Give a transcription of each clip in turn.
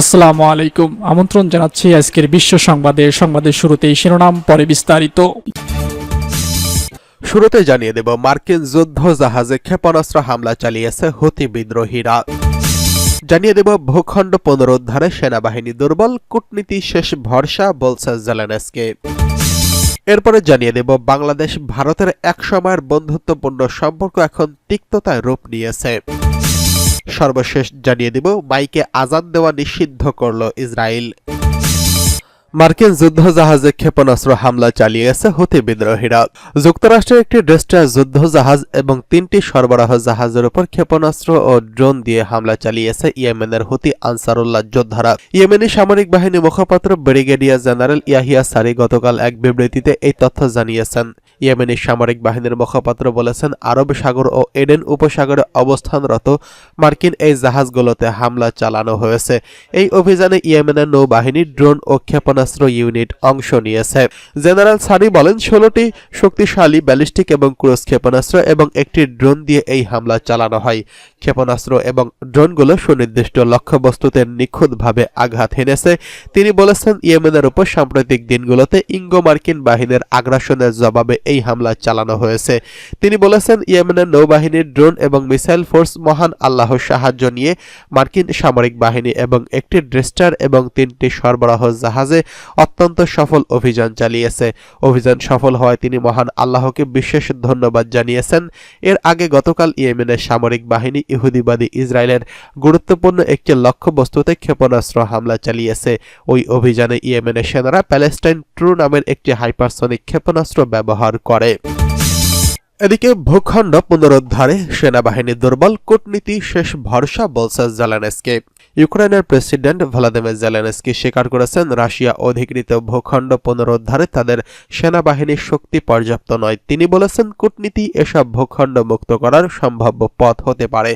আসসালামু আলাইকুম। আমন্ত্রণ জানাচ্ছি আজকের বিশ্ব সংবাদে। সংবাদের শুরুতেই শিরোনাম, পরে বিস্তারিত। শুরুতে জানিয়ে দেব, মার্কিন যুদ্ধ জাহাজে ক্ষেপণাস্ত্র হামলা চালিয়েছে হুতি বিদ্রোহীরা। জানিয়ে দেব, ভূখণ্ড পুনরুদ্ধারে সেনাবাহিনী দুর্বল, কূটনীতি শেষ ভরসা, বলছে জেলেনস্কে। এরপরে জানিয়ে দেব, বাংলাদেশ, ভারতের এক সময়ের বন্ধুত্বপূর্ণ সম্পর্ক এখন তিক্ততায় রূপ নিয়েছে। সর্বশেষ জানিয়ে দেব বাইকে আজাদ দেওয়া নিষিদ্ধ করল ইসরায়েল। মার্কিন যুদ্ধজাহাজে ক্ষেপণাস্ত্র হামলা চালিয়েছে হুতি বিদ্রোহীরা। যুক্তরাষ্ট্রের একটি ড্রেস্টার যুদ্ধজাহাজ এবং তিনটি সরবরাহ জাহাজের উপর ক্ষেপণাস্ত্র ও ড্রোন দিয়ে হামলা চালিয়েছে ইয়েমেনের হুতি আনসারুল্লাহ যোদ্ধারা। ইয়েমেনি সামরিক বাহিনী মুখপাত্র ব্রিগেডিয়ার জেনারেল ইয়াহিয়া সারি গতকাল এক বিবৃতিতে এই তথ্য জানিয়েছেন। ইয়েমেনি সামরিক বাহিনীর মুখপাত্র বলেছেন, আরব সাগর ও এডেন উপসাগরে অবস্থানরত মার্কিন এই জাহাজগুলোতে হামলা চালানো হয়েছে। এই অভিযানে ইয়েমেনের নৌবাহিনী, ড্রোন ও ক্ষেপণাস্ত্র ইউনিট অংশ নিয়েছে। জেনারেল সারি বলেন, ষোলোটি শক্তিশালী ব্যালিস্টিক এবং ক্রুজ ক্ষেপণাস্ত্র এবং একটি ড্রোন দিয়ে এই হামলা চালানো হয়। ক্ষেপণাস্ত্র এবং ড্রোনগুলো সুনির্দিষ্ট লক্ষ্যবস্তুতে নিখুঁতভাবে আঘাত হেনেছে। তিনি বলেছেন, ইয়েমেনের উপর সাম্প্রতিক দিনগুলোতে ইঙ্গো মার্কিন বাহিনীর আগ্রাসনের জবাবে এই হামলা চালানো হয়েছে। তিনি বলেছেন, ইয়েমেনের নৌবাহিনীর ড্রোন এবং মিসাইল ফোর্স মহান আল্লাহর সাহায্য নিয়ে মার্কিন সামরিক বাহিনী এবং একটি ড্রেস্টার এবং তিনটি সরবরাহ জাহাজে অত্যন্ত সফল অভিযান চালিয়েছে। অভিযান সফল হওয়ায় তিনি মহান আল্লাহকে বিশেষ ধন্যবাদ জানিয়েছেন। এর আগে গতকাল ইয়েমেনের সামরিক বাহিনী ইহুদিবাদী ইসরায়েলের গুরুত্বপূর্ণ একটি লক্ষ্যবস্তুতে ক্ষেপণাস্ত্র হামলা চালিয়েছে। ওই অভিযানে ইয়েমেনের সেনারা প্যালেস্টাইন ট্রু নামের একটি হাইপারসনিক ক্ষেপণাস্ত্র ব্যবহার করে। এদিকে ভূখণ্ড পুনরুদ্ধারে সেনাবাহিনী দুর্বল কূটনীতি শেষ ভরসা বলছে জেলেনস্কে। ইউক্রেনের প্রেসিডেন্ট ভ্লাদিমির জেলেনস্কি স্বীকার করেছেন, রাশিয়া অধিকৃত ভূখণ্ড পুনরুদ্ধারে তাদের সেনাবাহিনীর শক্তি পর্যাপ্ত নয়। তিনি বলেছেন, কূটনীতি এসব ভূখণ্ড মুক্ত করার সম্ভাব্য পথ হতে পারে।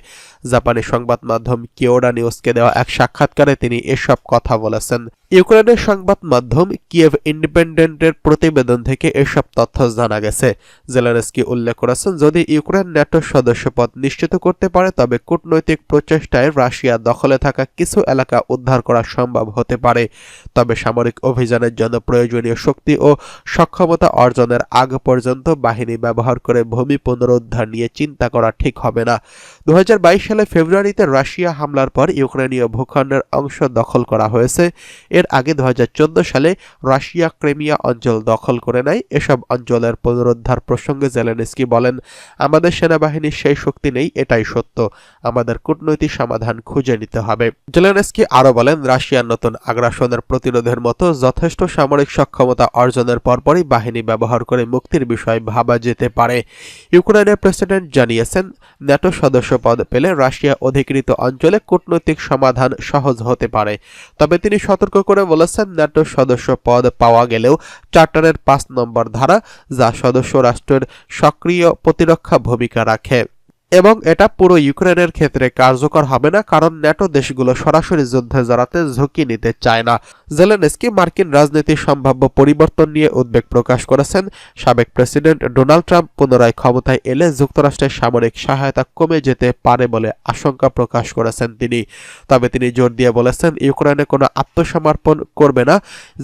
জাপানি সংবাদ মাধ্যম কিওডা নিউজকে দেওয়া এক সাক্ষাৎকারে তিনি এসব কথা বলেছেন। ইউক্রেনের সংবাদ মাধ্যম কিয়েভ ইন্ডিপেন্ডেন্টের প্রতিবেদন থেকে এসব তথ্য জানা গেছে। জেলেনস্কি উল্লেখ করেছেন, যদি ইউক্রেন ন্যাটোর সদস্যপদ নিশ্চিত করতে পারে, তবে কূটনৈতিক প্রচেষ্টায় রাশিয়া দখলে থাকা কিছু এলাকা উদ্ধার করা সম্ভব হতে পারে। তবে সামরিক অভিযানের জন্য প্রয়োজনীয় শক্তি ও সক্ষমতা অর্জনের আগ পর্যন্ত বাহিনী ব্যবহার করে ভূমি পুনরুদ্ধার নিয়ে চিন্তা করা ঠিক হবে না। দু হাজার বাইশ সালে ফেব্রুয়ারিতে রাশিয়া হামলার পর ইউক্রেনীয় ভূখণ্ডের অংশ দখল করা হয়েছে। এর আগে দু হাজার চোদ্দ সালে রাশিয়া ক্রেমিয়া অঞ্চল দখল করে নেয়। এসব অঞ্চলের পুনরুদ্ধার প্রসঙ্গে জেলেনস্কি বলেন, আমাদের সেনাবাহিনীর সেই শক্তি নেই, এটাই সত্য। আমাদের কূটনৈতিক সমাধান খুঁজে নিতে হবে। জেলেনস্কি আরও বলেন, রাশিয়ার নতুন আগ্রাসনের প্রতিরোধের মতো যথেষ্ট সামরিক সক্ষমতা অর্জনের পরপরই বাহিনী ব্যবহার করে মুক্তির বিষয় ভাবা যেতে পারে। ইউক্রেনের প্রেসিডেন্ট জানিয়েছেন, ন্যাটো সদস্য পদ পেলে রাশিয়া অধিকৃত অঞ্চলে কূটনৈতিক সমাধান সহজ হতে পারে। তবে তিনি সতর্ক করে বলেছেন, ন্যাটো সদস্য পদ পাওয়া গেলেও চার্টারের পাঁচ নম্বর ধারা, যা সদস্য রাষ্ট্রের সক্রিয় প্রতিরক্ষা ভূমিকা রাখে। এবং এটা পুরো ইউক্রেনের ক্ষেত্রে কার্যকর হবে না, কারণ ন্যাটো দেশগুলো সরাসরি যুদ্ধে জড়াতে ঝুঁকি নিতে চায় না। জেলেনস্কি মার্কিন রাজনীতির সম্ভাব্য পরিবর্তন নিয়ে উদ্বেগ প্রকাশ করেছেন। সাবেক প্রেসিডেন্ট ডোনাল্ড ট্রাম্প পুনরায় ক্ষমতায় এলে যুক্তরাষ্ট্রের সামরিক সহায়তা কমে যেতে পারে বলে আশঙ্কা প্রকাশ করেছেন তিনি। তবে তিনি জোর দিয়ে বলেছেন, ইউক্রেনে কোনো আত্মসমর্পণ করবে না।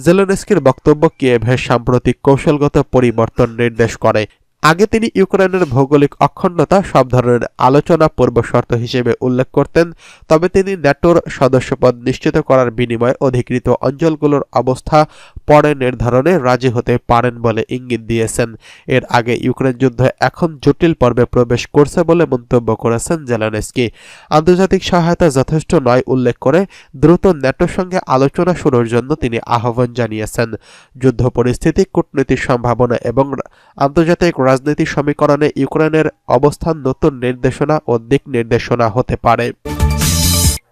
জেলেনস্কির বক্তব্য কিয়েভের সাম্প্রতিক কৌশলগত পরিবর্তন নির্দেশ করে। আগে তিনি ইউক্রেনের ভৌগোলিক অখণ্ডতা সব ধরনের আলোচনা পূর্ব শর্ত হিসেবে উল্লেখ করতেন, তবে তিনি ন্যাটোর সদস্যপদ নিশ্চিত করার বিনিময়ে অধিকৃত অঞ্চলগুলোর অবস্থা পরে নির্ধারণে রাজি হতে পারেন বলে ইঙ্গিত দিয়েছেন। এর আগে ইউক্রেন যুদ্ধ এখন জটিল পর্বে প্রবেশ করছে বলে মন্তব্য করেছেন জেলানেস্কি। আন্তর্জাতিক সহায়তা যথেষ্ট নয় উল্লেখ করে দ্রুত ন্যাটোর সঙ্গে আলোচনা শুরুর জন্য তিনি আহ্বান জানিয়েছেন। যুদ্ধ পরিস্থিতি কূটনৈতিক সম্ভাবনা এবং আন্তর্জাতিক সমীকরণে ইউক্রেনের অবস্থান নতুন নির্দেশনা ও দিক নির্দেশনা হতে পারে।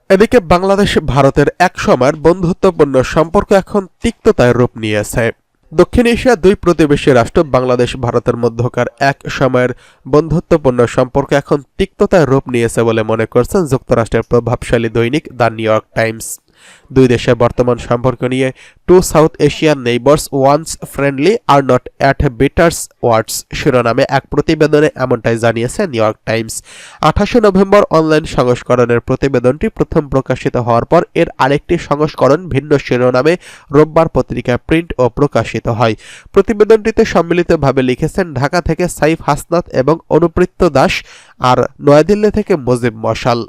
এদিকে বাংলাদেশ ভারতের এক সময়ের বন্ধুত্বপূর্ণ সম্পর্ক এখন তিক্ততায় রূপ নিয়েছে। দক্ষিণ এশিয়া দুই প্রতিবেশী রাষ্ট্র বাংলাদেশ, ভারতের মধ্যকার এক সময়ের বন্ধুত্বপূর্ণ সম্পর্ক এখন তিক্ততায় রূপ নিয়েছে বলে মনে করছেন যুক্তরাষ্ট্রের প্রভাবশালী দৈনিক দ্য নিউ ইয়র্ক টাইমস। দুই দেশের বর্তমান সম্পর্ক নিয়ে two South Asian neighbours once friendly are not at bitters words শিরোনামে এক প্রতিবেদনে এমনটাই জানিয়েছে নিউ ইয়র্ক টাইমস আঠাশে নভেম্বর অনলাইন সংস্করণের প্রতিবেদনটি প্রথম প্রকাশিত হওয়ার পর এর আরেকটি সংস্করণ ভিন্ন শিরোনামে রোববার পত্রিকায় প্রিন্ট ও প্রকাশিত হয়। প্রতিবেদনটিতে সম্মিলিতভাবে লিখেছেন ঢাকা থেকে সাইফ হাসনাত এবং অনুপৃত্ত দাস আর নয়াদিল্লি থেকে মুজিব মশাল।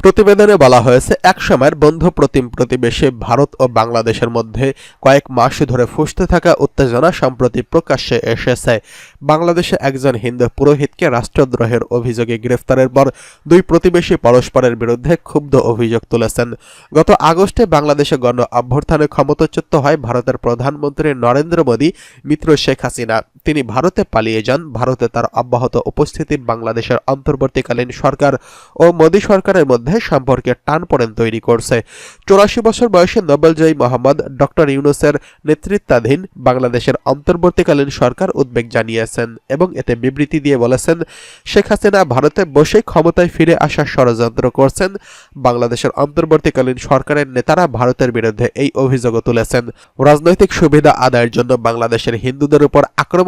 প্রতিবেদনে বলা হয়েছে এক সময়ের বন্ধু প্রতিম প্রতিবেশী ভারত ও বাংলাদেশের মধ্যে কয়েক মাস ধরে ফুসতে থাকা উত্তেজনা সম্প্রতি প্রকাশ্যে এসেছে। বাংলাদেশে একজন হিন্দু পুরোহিতকে রাষ্ট্রদ্রোহের অভিযোগে গ্রেফতারের পর দুই প্রতিবেশী পরস্পরের বিরুদ্ধে ক্ষুব্ধ অভিযোগ তুলেছেন। গত আগস্টে বাংলাদেশে গণ অভ্যর্থনে ক্ষমতাচ্যুত হয় ভারতের প্রধানমন্ত্রী নরেন্দ্র মোদী, মিত্র শেখ হাসিনা। তিনি ভারতে পালিয়ে যান। ভারতে তার অব্যাহত উপস্থিতি বাংলাদেশের অন্তর্বর্তীকালীন সরকার ও মোদী সরকারের মধ্যে সম্পর্কের টানপোড়েন তৈরি করছে। চৌরাশি বছর বয়সে নোবেলজয়ী মোহাম্মদ ডক্টর ইউনুসের নেতৃত্বাধীন বাংলাদেশের অন্তর্বর্তীকালীন সরকার উদ্বেগ জানিয়েছেন এবং এতে বিবৃতি দিয়ে বলেছেন, শেখ হাসিনা ভারতে বসে ক্ষমতায় ফিরে আসার ষড়যন্ত্র করছেন। বাংলাদেশের অন্তর্বর্তীকালীন সরকারের নেতারা ভারতের বিরুদ্ধে এই অভিযোগও তুলেছেন। রাজনৈতিক সুবিধা আদায়ের জন্য বাংলাদেশের হিন্দুদের উপর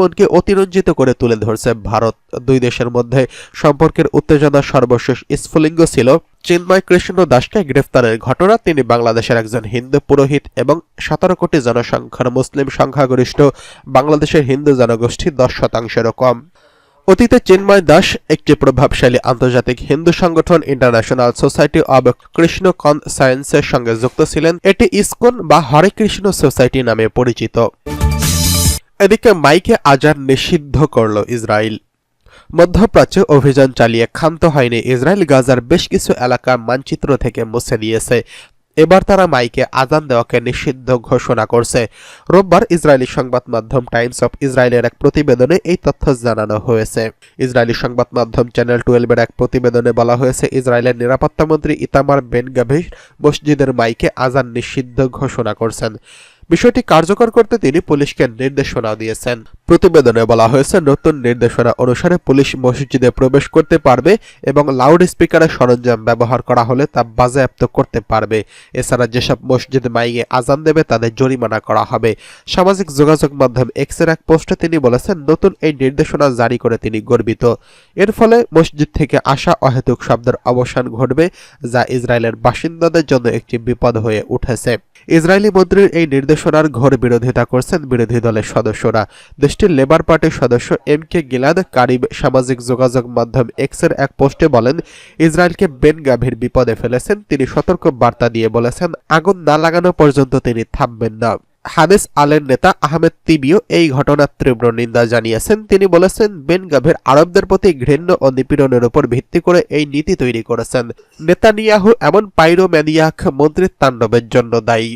আক্রমণকে অতিরঞ্জিত করে তুলে ধরছে ভারত। দুই দেশের মধ্যে সম্পর্কের উত্তেজনা সর্বশেষ স্ফুলিঙ্গ ছিল। চিন্ময় কৃষ্ণ দাসকে গ্রেফতারের ঘটনা, তিনি বাংলাদেশের একজন হিন্দু পুরোহিত এবং সতেরো কোটি জনসংখ্যার মুসলিম সংখ্যাগরিষ্ঠ বাংলাদেশের হিন্দু জনগোষ্ঠী দশ শতাংশেরও কম। অতীতে চিন্ময় দাস একটি প্রভাবশালী আন্তর্জাতিক হিন্দু সংগঠন ইন্টারন্যাশনাল সোসাইটি অব কৃষ্ণ কনসায়েন্সের সঙ্গে যুক্ত ছিলেন। এটি ইসকন বা হরে কৃষ্ণ সোসাইটি নামে পরিচিত। এদিকে মাইকে আজান নিষিদ্ধ করল ইসরায়েল। মধ্যপ্রাচ্যে অভিযান চালিয়ে ক্ষান্ত হয়নি ইসরায়েল। গাজার বেশ কিছু এলাকা মানচিত্র থেকে মুছে দিয়েছে। এবার তারা মাইকে আজান দেওয়াকে নিষিদ্ধ ঘোষণা করছে। রোববার ইসরায়েলি সংবাদ মাধ্যম টাইমস অফ ইসরায়েলের এক প্রতিবেদনে এই তথ্য জানানো হয়েছে। ইসরায়েলি সংবাদ মাধ্যম চ্যানেল টুয়েলভের এক প্রতিবেদনে বলা হয়েছে, ইসরায়েলের নিরাপত্তামন্ত্রী ইতামার বেন গাভির মসজিদের মাইকে আজান নিষিদ্ধ ঘোষণা করছেন। বিষয়টি কার্যকর করতে তিনি পুলিশকে নির্দেশনা দিয়েছেন। প্রতিবেদনে বলা হয়েছে, নতুন নির্দেশনা অনুসারে পুলিশ মসজিদে প্রবেশ করতে পারবে এবং লাউড স্পিকারের সরঞ্জাম ব্যবহার করা হলে তা বাজেয়াপ্ত করতে পারবে। এছাড়া যেসব মসজিদ মাইয়ে আজান দেবে, তাদের জরিমানা করা হবে। সামাজিক যোগাযোগ মাধ্যম এক্সের এক পোস্টে তিনি বলেছেন, নতুন এই নির্দেশনা জারি করে তিনি গর্বিত। এর ফলে মসজিদ থেকে আসা অহেতুক শব্দের অবসান ঘটবে, যা ইসরায়েলের বাসিন্দাদের জন্য একটি বিপদ হয়ে উঠেছে। ইসরায়েলি মন্ত্রীর এই নির্দেশনার ঘোর বিরোধিতা করছেন বিরোধী দলের সদস্যরা। দেশটির লেবার পার্টির সদস্য এম কে গিলাদ কারিব সামাজিক যোগাযোগ মাধ্যম এক্সের এক পোস্টে বলেন, ইসরায়েলকে বেন গাভীর বিপদে ফেলেছেন, তিনি সতর্ক বার্তা দিয়ে বলেছেন, আগুন না লাগানো পর্যন্ত তিনি থামবেন না। হাদেস আলের নেতা আহমেদ তিবিও এই ঘটনার তীব্র নিন্দা জানিয়েছেন। তিনি বলেছেন বেন গাভের আরবদের প্রতি ঘৃণ্য ও নিপীড়নের উপর ভিত্তি করে এই নীতি তৈরি করেছেন। নেতানিয়াহু এমন পাইরোম্যানিয়াক মন্ত্রীর তাণ্ডবের জন্য দায়ী।